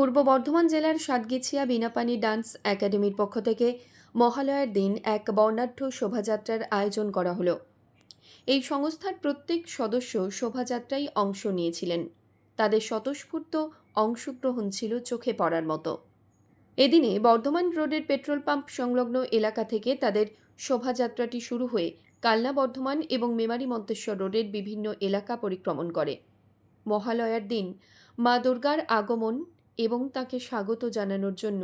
পূর্ব বর্ধমান জেলার সাতগেছিয়া বিনাপানি ডান্স একাডেমির পক্ষ থেকে মহালয়ার দিন এক বর্ণাঢ্য শোভাযাত্রার আয়োজন করা হলো। এই সংস্থার প্রত্যেক সদস্য শোভাযাত্রায় অংশ নিয়েছিলেন। তাদের স্বতঃস্ফূর্ত অংশগ্রহণ ছিল চোখে পড়ার মতো। এদিনে বর্ধমান রোডের পেট্রোল পাম্প সংলগ্ন এলাকা থেকে তাদের শোভাযাত্রাটি শুরু হয়ে কালনা বর্ধমান এবং মেমারি মন্তেশ্বর রোডের বিভিন্ন এলাকা পরিক্রমণ করে। মহালয়ার দিন মা দুর্গার আগমন এবং তাকে স্বাগত জানানোর জন্য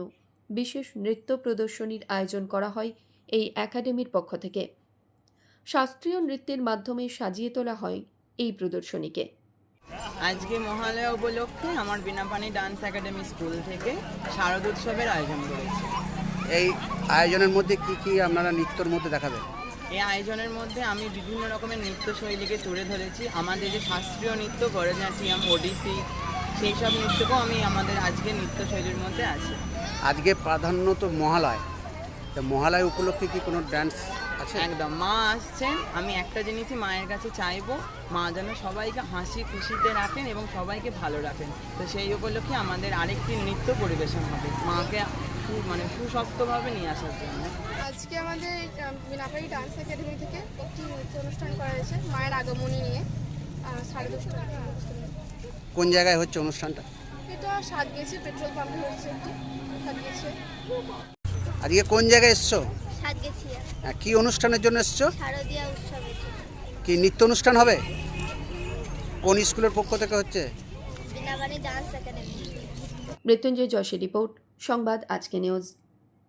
বিশেষ নৃত্য প্রদর্শনীর আয়োজন করা হয় এই একাডেমির পক্ষ থেকে। শাস্ত্রীয় নৃত্যের মাধ্যমে সাজিয়ে তোলা হয় এই প্রদর্শনীকে। আজকে মহালয়া উপলক্ষে আমার বিনাপানি ডান্স একাডেমি স্কুল থেকে শারদোৎসবের আয়োজন করেছে। এই আয়োজনের মধ্যে কি কি আপনারা নৃত্যর মধ্যে দেখাবেন? এই আয়োজনের মধ্যে আমি বিভিন্ন রকমের নৃত্য শৈলীকে তুলে ধরেছি। আমাদের যে শাস্ত্রীয় নৃত্য ভরতনাট্যম ওডিসি সেই সব নৃত্যকেও আমি আমাদের আজকে নৃত্য শৈলীর মধ্যে আছে। আজকে প্রাধান্য তো মহালয়। তো মহালয় উপলক্ষে কি কোনো ডান্স আছে? একদম। মা আসছেন আমি একটা জিনিসই মায়ের কাছে চাইব মা যেন সবাইকে হাসি খুশিতে রাখেন এবং সবাইকে ভালো রাখেন। তো সেই উপলক্ষে আমাদের আরেকটি নৃত্য পরিবেশন হবে মাকে সু- মানে সুস্বাস্থ্যভাবে নিয়ে আসার জন্য। আজকে আমাদের বিনাপাড়ি ডান্স একাডেমি থেকে একটি নৃত্য অনুষ্ঠান করা হয়েছে মায়ের আগমনী নিয়ে সাড়ে দশটা অনুষ্ঠানে। কোন জায়গায় হচ্ছে অনুষ্ঠানটা? এটা সাত গেছে পেট্রোল পাম্পে হচ্ছে সাত আজকে কোন জায়গায় এসছো? কি অনুষ্ঠানের জন্য এসছো? শারদীয়া কি নৃত্য অনুষ্ঠান হবে? কোন স্কুলের পক্ষ থেকে হচ্ছে? Binabani dance academy. মৃত্যুঞ্জয় যশের রিপোর্ট সংবাদ আজকে নিউজ।